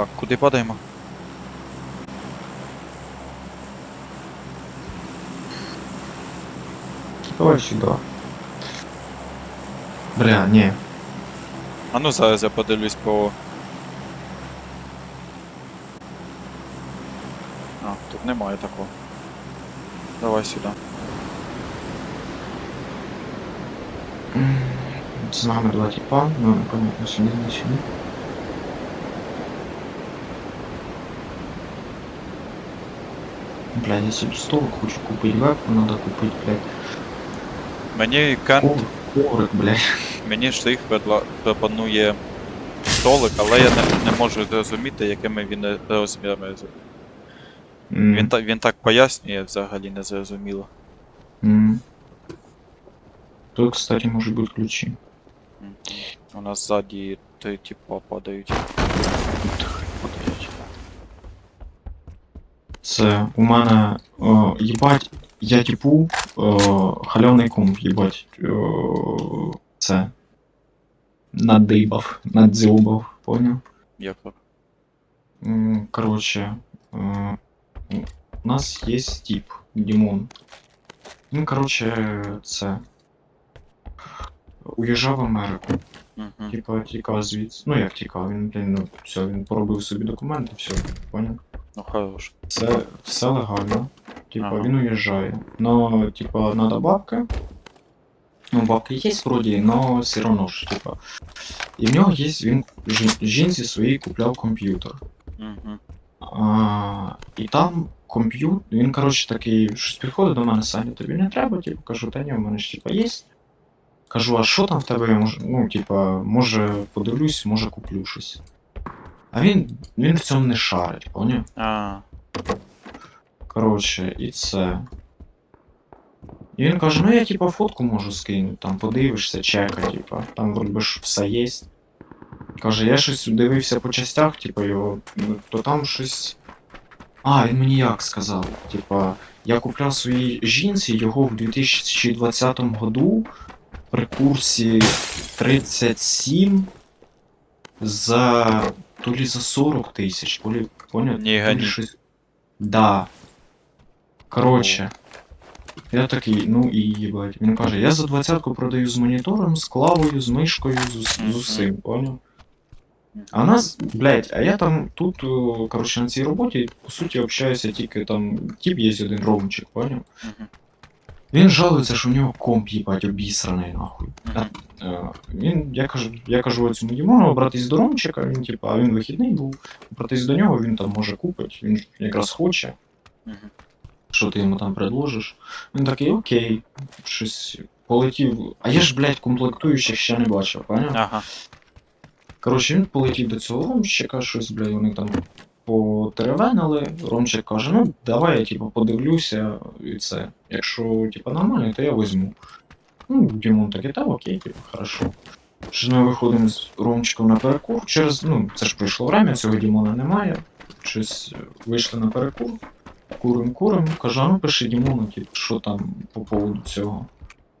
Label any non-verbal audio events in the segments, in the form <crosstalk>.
Так, куди падаємо? Давай сюда. Бля, не. А ну зараз я подивлюсь по. А, тут немає такого. Давай сюди. З нами два типа, ну непонятно, сюди, не сюди. Бля, собі стол хочу купити, вебку надо купити, блядь. Мені Кент, Ков- Коврик, блядь. мені предла- пропонує столик, але я не, не можу зрозуміти, якими він розмірами. М, Він, та, він так пояснює взагалі не зрозуміло. м. Тут, кстати, может быть ключи. У нас ззаді три типа падають. Це у мене о, їбать, я типу о, халявний комп, їбать. О, це. Надибав, надзьобав, поняв? Як так? Короче, е, у нас є тип, Дімон. Він, короче, це. Уїжджав в Америку. Типа тікав звідси. Ну як тікав, він, блін, ну, все, він поробив собі документи, все, поняв? Ну хорош. Це все легально. Типа Ага. він уїжджає. Но, типа, надо бабки. Ну, бабки є вроді, но все одно ж, типа. І в нього є, він жінці своїй купляв комп'ютер. Угу. А, і там комп'ютер, він, коротше, такий, щось приходить до мене, Саня, тобі не треба, типу, кажу, та ні, у мене ж типа є. Кажу, а що там в тебе? Ну, типа, може подивлюсь, може куплю щось. А він, він в цьому не шарить, поняв? А, Коротше, і це. І він каже, ну я типа фотку можу скинути, там подивишся, чека, типа, там вроді ж все є. Каже, я щось дивився по частях, типа його, ну, то там щось. А, він мені як сказав, типа, я купляв своїй жінці його в 2020 году при курсі 37 за то лі за 40 тисяч, то лі, поняв? Ні, То лі гані. Да. Коротше. Я такий, ну і їбать. Він каже, я за двадцятку продаю з монітором, з клавою, з мишкою, з, з усім, поняв? А нас, блядь, а я там тут, о, коротше, на цій роботі, по суті, общаюся тільки там, тип є один ромчик, поняв? Він жалується, що в нього комп, їбать, обісраний, нахуй. Е, Він, я кажу, я кажу цьому Дімону, обратись до Ромчика, він, типа, а він вихідний був, обратись до нього, він там може купить, він якраз хоче. Що ти йому там предложиш. Він такий, окей, щось полетів. А я ж, блядь, комплектуючих ще не бачив, поняв? Ага. Коротше, він полетів до цього Ромчика, щось, блядь, вони там потеревенили. Ромчик каже, ну давай я типу, подивлюся і це. Якщо типу, нормально, то я візьму. Ну, Дімон такий, та окей, типу, хорошо. Що ми виходимо з Ромчиком на перекур. Через, ну, це ж пройшло время, цього Дімона немає. Щось е, вийшли на перекур. Курим, курим, кажу, а ну пиши Дімону, типу, що там по поводу цього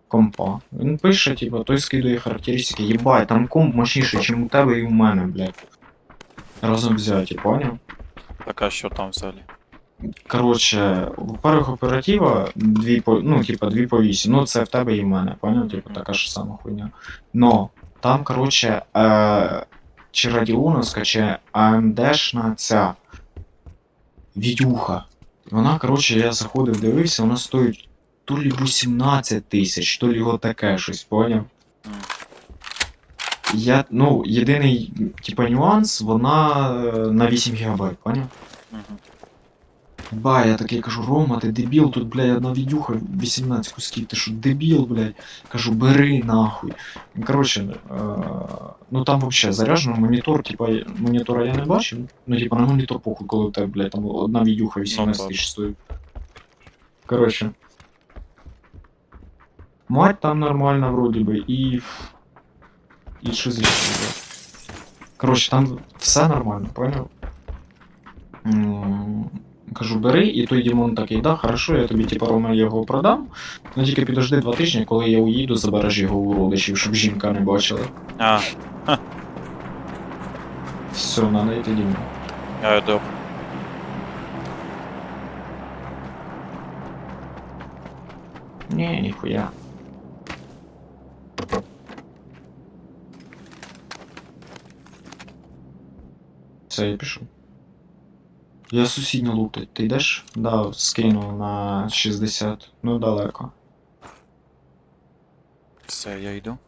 компа. Він пише, типу, той скидує характеристики, їбать, там комп мощніший, ніж у тебе і у мене, блядь. Разом взяті, поняв? Так а що там взагалі? Коротше, во-первых, оператива дві по, ну, типа, дві по вісім. Ну, це в тебе і в мене, поняв? Типу, така ж сама хуйня. Но там, коротше, е, чи радіоновська, чи AMD-шна ця відюха. Вона, коротше, я заходив, дивився, вона стоїть то лі 18 тисяч, то лі його таке щось, поняв? Я, ну, єдиний, типа, нюанс, вона е, на 8 ГБ, поняв? Угу. Ба, я такий кажу, Рома, ти дебіл, тут, блядь, одна відюха 18 кусків, ти що, дебіл, блядь? Кажу, бери нахуй. Ну, Коротше, е, ну там вообще заряджено, монітор, типа, монітора я не бачив. Ну, типа, на монітор похуй, коли у тебе, блядь, там одна відюха 18 так. тисяч стоїть. Коротше. Мать там нормально вроді би, і. І що зі Коротше, там все нормально, поняв? Кажу, бери, і той Дімон такий, да, хорошо, я тобі типа Рома його продам. Ну тільки підожди два тижні, коли я уїду, забереш його у родичів, щоб жінка не бачила. А, Все, надо йти Дімон. Я йду. Ні, ніхуя. Все, я пішов. Я сусідню лутать. Ти йдеш? Да, скину на 60. Ну далеко. Все, я йду.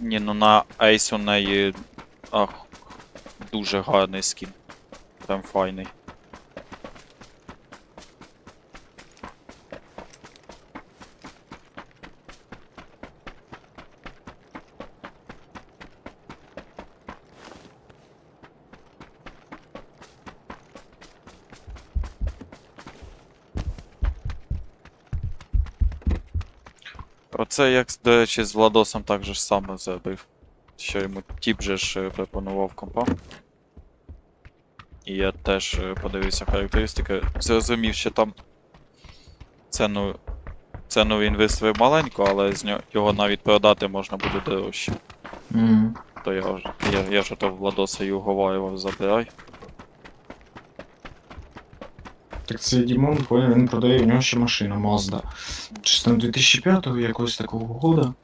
Ні, ну на Ace у неї. Ах, дуже гарний скін. Прям файний. Оце як, до речі, з Владосом так же ж саме зробив. Що йому тіп же ж е, пропонував компа. І я теж е, подивився характеристики. Зрозумів, що там ціну, ціну він виставив маленьку, але з нього, його навіть продати можна буде дорожче. Мгм. То я, вже- я, я ж то Владоса і уговарював, забирай. Так це Дімон, понял, він продає, у нього ще машина Mazda. Чи там 2005 якогось такого года.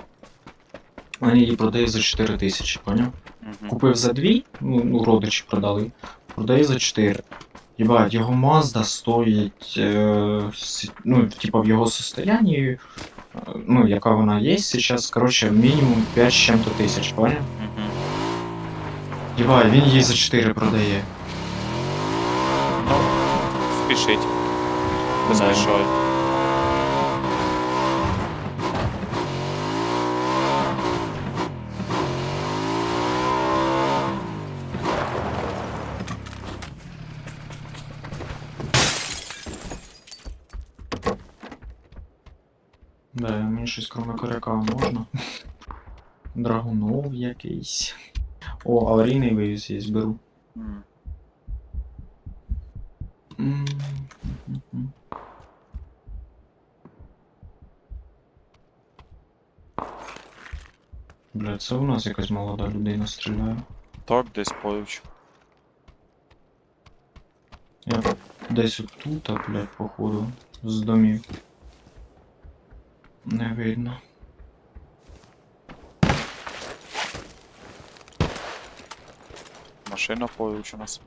Він її продає за 4 тисячі, поняв? Угу. Купив за 2, ну, ну родичі продали. Продає за 4. Єбать, його Mazda стоїть, е, ну, типа в його состоянні, е, ну, яка вона є зараз, короче, мінімум 5 з чим-то тисяч, поняв? Угу. Єбать, він її за 4 продає. Спішіть. Да. Поспішай. Да, мені щось кроме коряка можна. Драгунов якийсь. О, аварійний вивіз є, беру. Бля, це у нас якась молода людина стріляє. Так, десь поруч. Я десь отут, блядь, походу, з домів. Не видно. Машина поруч у нас.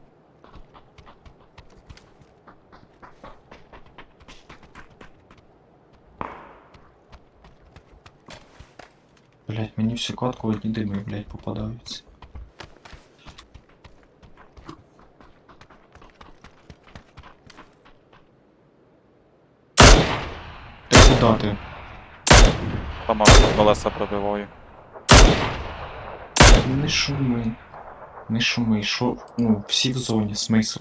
Мені всю катку одні дими, блять, попадаються. Та куди ти? Там колеса пробиваю. Не шуми. Не шуми, що. Ну, всі в зоні, смисл.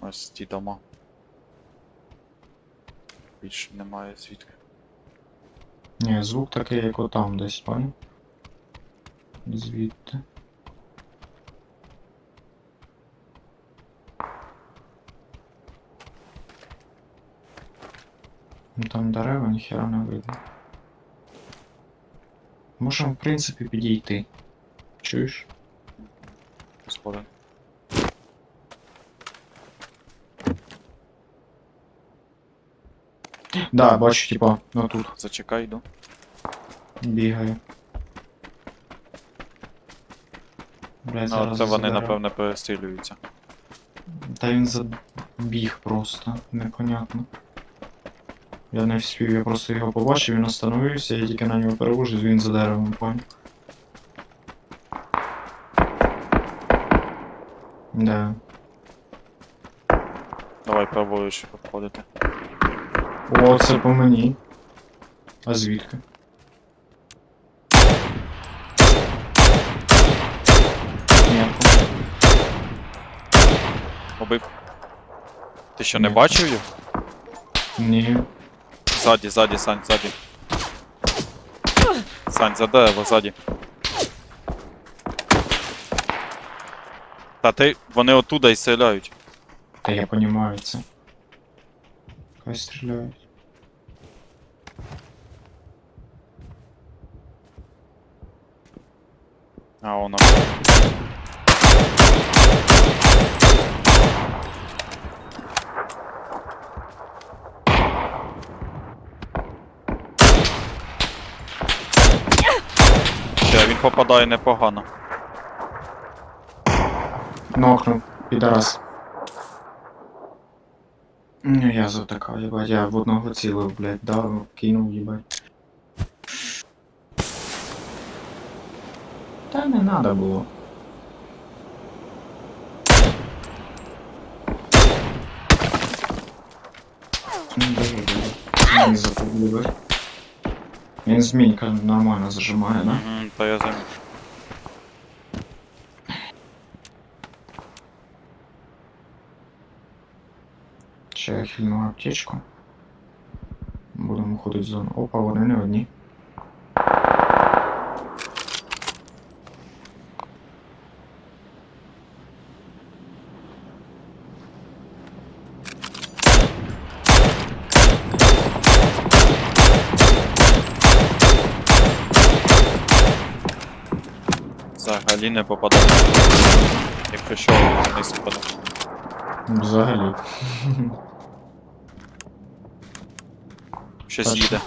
Ось ті дома. Більше немає звідки. Ні, звук такий, як отам десь, понял? Звідти. Ну там дерева ніхера не видно. Можемо, в принципі, підійти. Чуєш? Згоден. Да, бачу, типа, ну тут Зачекай, йду. бігає. Блядь, Ну, зараз це вони, заберу. напевне, перестрілюються. Та він забіг просто, непонятно. Я не вспів, я просто його побачив, він остановився, я тільки на нього перевожусь, він за деревом, понял. Да. Давай праворуч обходити. О, це по мені. А звідки? Метко. Убив. Ти що, не бачив його? Ні. Ззаді, ззаді, Сань, ззаді. Сань, за дерево, ззаді. Та ти, вони оттуда й стріляють. Та я понімаю це. Хай стріляють. А воно. Ще він попадає непогано. Нокнув, підарас. Ну, я затикав, їбать, я в одного цілив, блядь, дав, кинув, їбать. Та не надо було. Він змінька нормально зажимає, да? Та я замітив. Ще я хильну аптечку. Будемо ходити в зону. Опа, вони не одні. Взагалі не попадає. Якщо що, вниз впаде. Взагалі. Щось Точно. їде.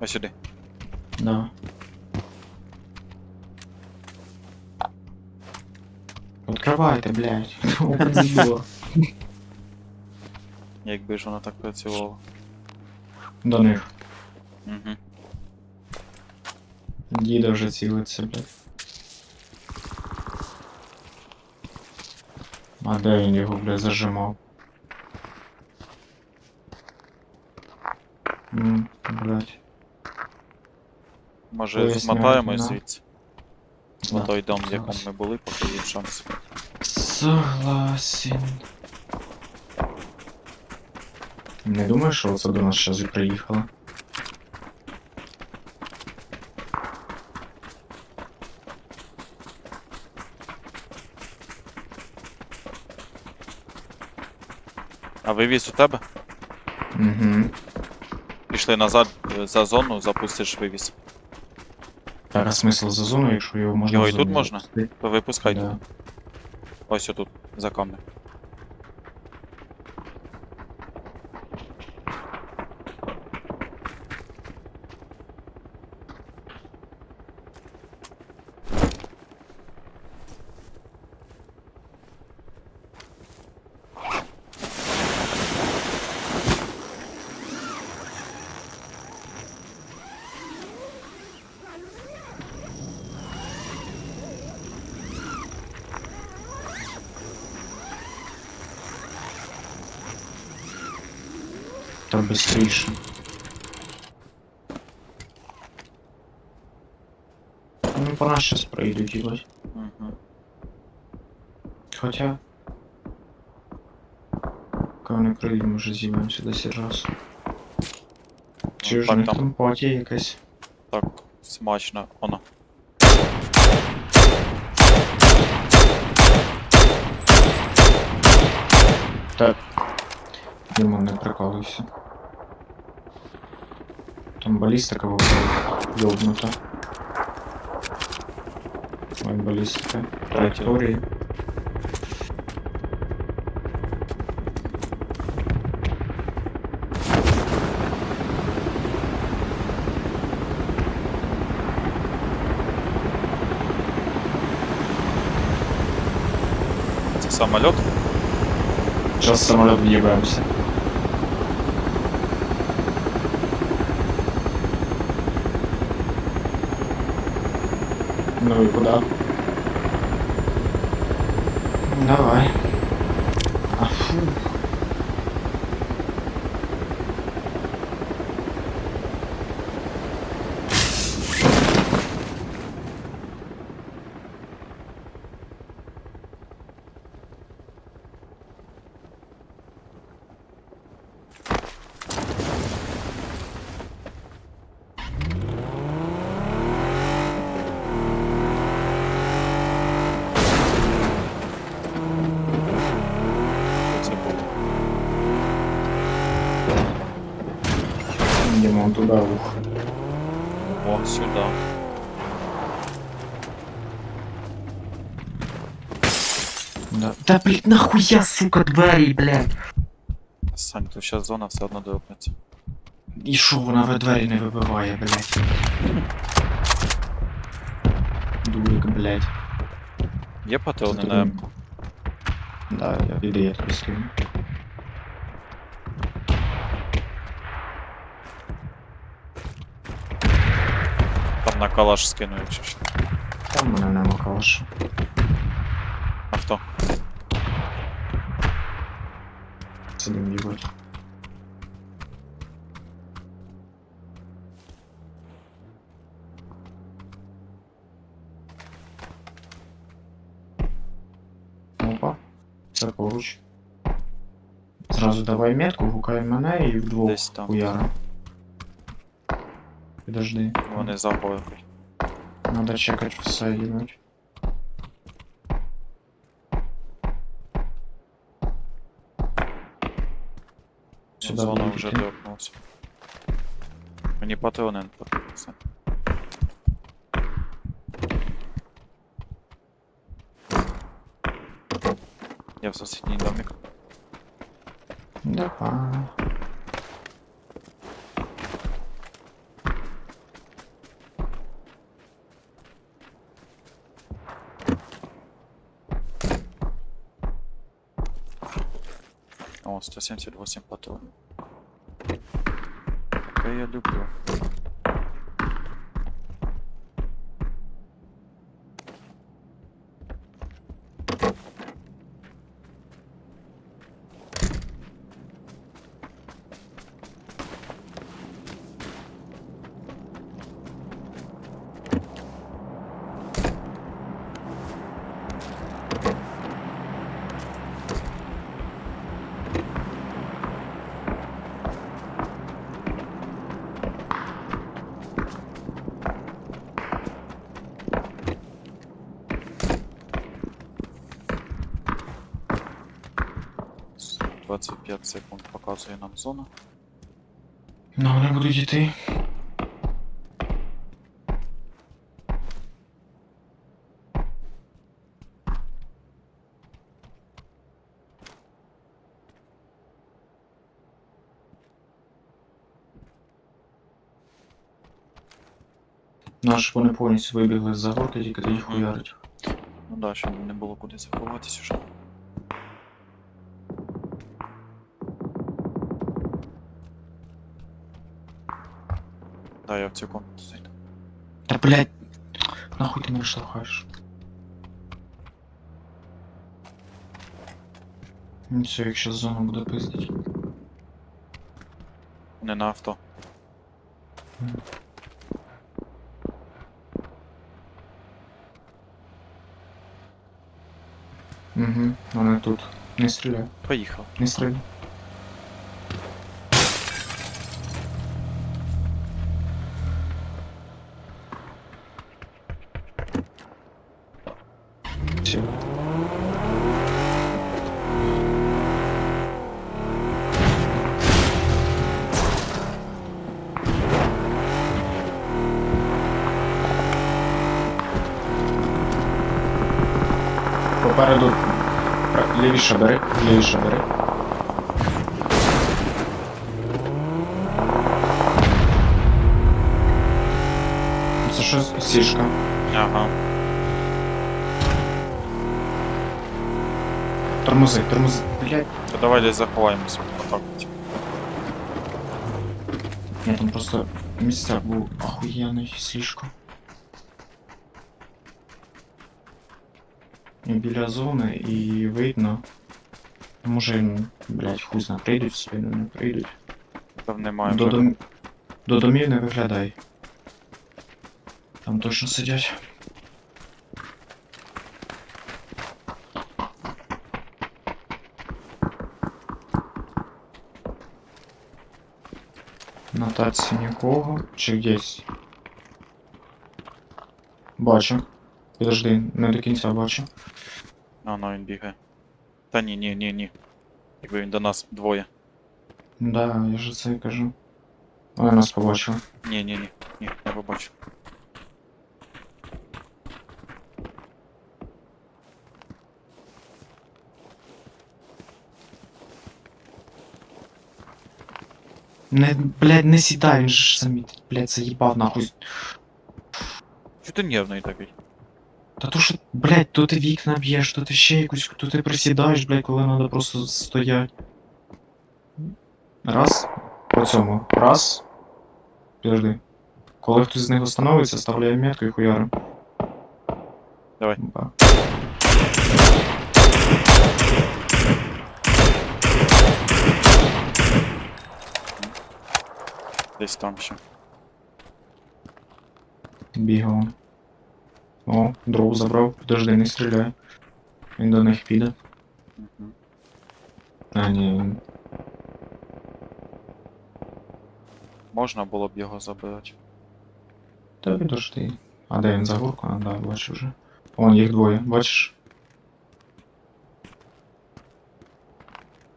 Ось сюди. Да. Откривайте, блядь. Open the door. <laughs> Якби ж воно так працювало. До них. Угу. Діда вже цілиться, блядь. А де він його, блядь, зажимав? Блядь. Може Поясняю, змотаємось да. звідси. Да, На той дом, в якому ми були, поки є шанс. Согласен. Не думаєш, що це до нас зараз і приїхало? А вивіз у тебе? Угу. Пішли назад е, за зону, запустиш вивіз. Зараз смисл за зону, якщо його можна Його і тут можна? випускай Да. тут. Ось отут, за камнем. Та быстріше. Ну, по нас щас пройдуть, їбать. Угу. Хоча. Коли вони прийдуть, ми вже з'їбаємося 10 раз. Чи ж так у них там. там паті якась? Так, смачно. Воно. Так. Димон не прикалуйся. Там балістика виходить. Йобнута. Ой, балістика. Траєкторії. Це самоліт? Зараз самоліт Ну и куда? Давай. А, фу. О, сюди. Да. Да блядь, нахуя, сука, двері, блядь. Сань, тут зараз зона все одно дропнеться. І що вона в двері не вибиває, блядь? Дурик, блядь. Є патрони на М-ку? Да, я іди, я тобі скину. Там на калаш скину, якщо що. Там мене нема калашу. Авто. Сидим їбать. Опа. Це поруч. Зразу давай метку, гукай мене і вдвох Десь там. хуяра. Підожди. Вони за горою. Надо чекать все, їбать. Сюди Зона будуть вже йти. дропнувся. Мені патрони не потрібні. Сань. Я в сусідній домик. Давай. О, 178 патронів. Таке я люблю. 25 секунд показує нам зона. Ну, вони будуть йти. Наш вони повністю вибігли з горки, тільки тоді хуярить. Ну да, щоб не було куди заховатись уже. Да, я в цю комнату зайду. Та блять, нахуй ти мене штовхаєш? Ну все, якщо зона буде пиздить. Не на авто. Угу, вони тут. Не стріляй, Поїхав. не стріляй. Лівіше бери, лівіше бери. Це що сішка? Ага. Тормози, тормози. Блять. То давай десь заховаємося. Отак. от. Ні, там просто місцяк був охуєнний слишком. Біля зони і видно. Може, блять, хуй зна, прийдуть собі, ну не прийдуть. Там немає До, дом... До домів не виглядай. Там точно сидять. На таці нікого. Чи десь? Бачу. Підожди, не до кінця бачу. А, ну він бігає. Та ні, ні, ні, ні. Якби він до нас двоє. Да, я же це і кажу. Вони нас побачили. Ні, ні, ні, ні, не побачу. Не, блядь, не сідай, він ж самі, блядь, заїбав нахуй. Чого ти нервний такий? Та то що, блядь, то ти вікна б'єш, то ти ще якусь, то ти присідаєш, блядь, коли треба просто стоять. Раз. По цьому. Раз. Підожди. Коли хтось з них остановиться, ставляє метку і хуярим. Давай. Опа. Десь там ще. Бігав. О, дроу забрав. Підожди, не стріляй. Він до них піде. Угу. А, ні. Можна було б його забирати. Та підожди. А де він за горку? А, да, бачу вже. Вон їх двоє, бачиш?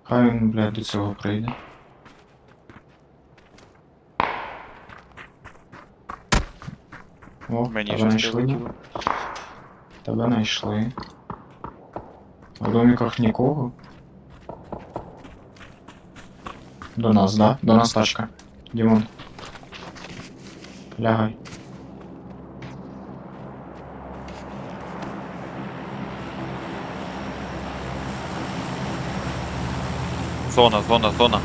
Хай він, блядь, до цього прийде. О, Мені тебе щось знайшли. прилетіло. Тебе знайшли. В домиках нікого. До нас, да? До нас тачка. Дімон. Лягай. Зона, зона, зона.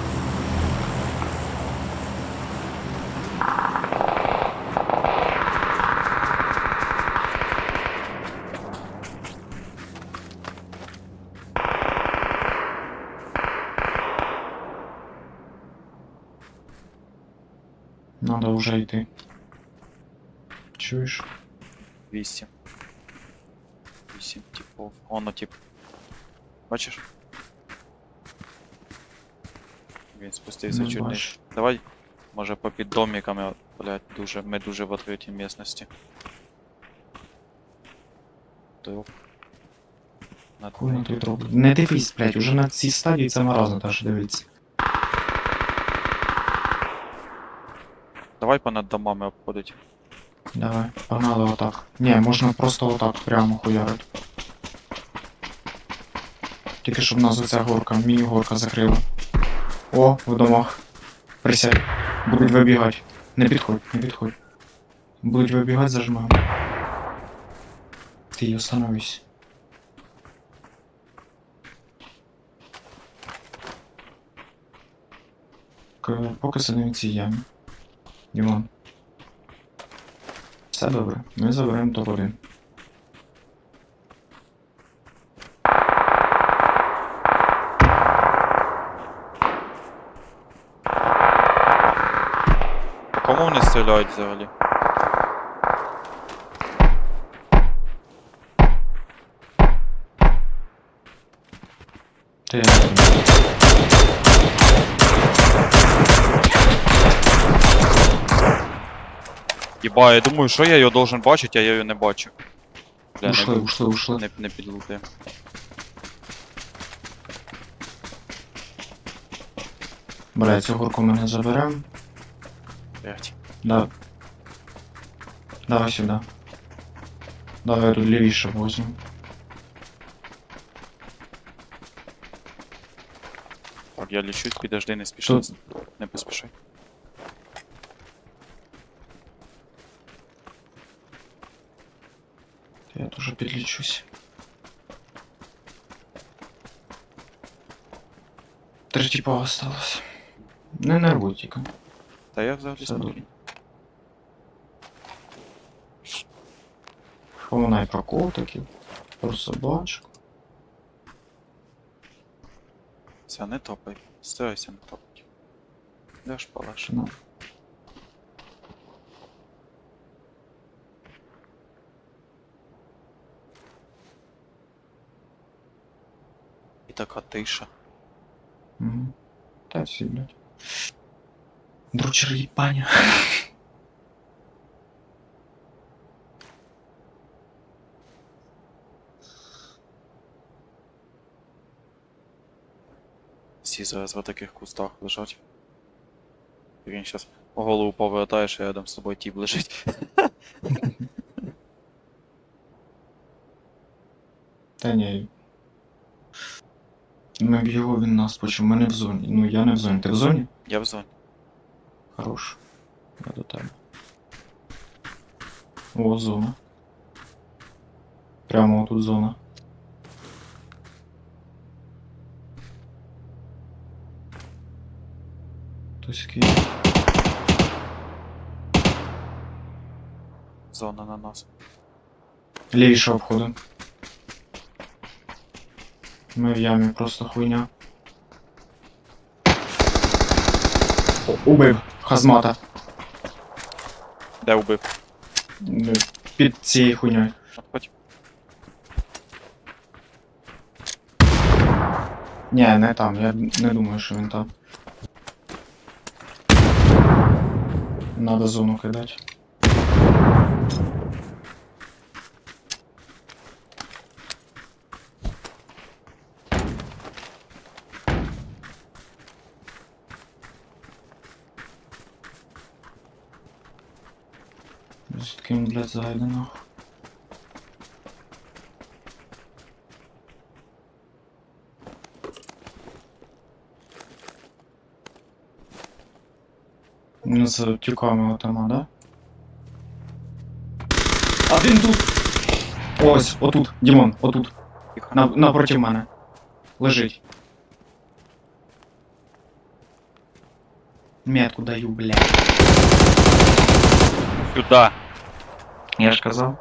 Надо вже йти. Чуєш? 8. 8 типов. Оно тип. Бачиш? Він спустився Не чуть бачу. нижче. Давай, може попід домиками, блядь, дуже, ми дуже в відкритій місності. Дроп. На Хуйно тут робить. Не дивись, блядь, уже на цій стадії це маразно теж дивиться. Давай понад домами обходить. Давай, погнали отак. Ні, можна просто отак прямо хуярить. Тільки щоб нас оця горка, міні-горка закрила. О, в домах. Присядь. Будуть вибігати. Не підходь, не підходь. Будуть вибігати, зажимаємо. Ти остановись. Поки сидимо в цій ямі. Дімон. Все добре, ми заберемо топ-1. По кому вони стріляють взагалі? Єба, я думаю, що я його должен бачити, а я його не бачу. Бля, Ушли, не, ушли, ушли. не, не підлутаю. Бля, цю горку ми не заберем. Блять. Да. Давай сюди. Давай я тут лівіше возьму. Так, я лічусь, підожди, не спіши. Тут- Не поспішай. Я теж підлічусь. Три типа осталось. Не нервуй тільки. Та я взагалі Все спокійний. Поминай про котиків, про собачку. Це не топай. Старайся не топати. Де ж палаш? Така тиша. Угу. Та всі, блядь. Дручер їбаня. Всі зараз в таких кустах лежать. І він щас Голову повертаєш, і рядом з тобою тіп лежить. Та ні. Ми б його він нас почув. Ми не в зоні. Ну я не в зоні. Ти в зоні? Я в зоні. Хорош. Я до тебе. О, зона. Прямо тут зона. Хтось який. Зона на нас. Лівіше обходимо. Ми в ямі просто хуйня. Убив. Хазмата. Де вбив? Е, Під цією хуйньою. Хоч. Ні, не там, я не думаю, що він там. Надо зону кидати. Звідки він, блядь, зайде нахуй? Ну, з тюками отама, да? А він тут! Ось, отут, Дімон, отут. Тихо. На, напроти мене. Лежить. Метку даю, блядь. Сюда. Я ж казав.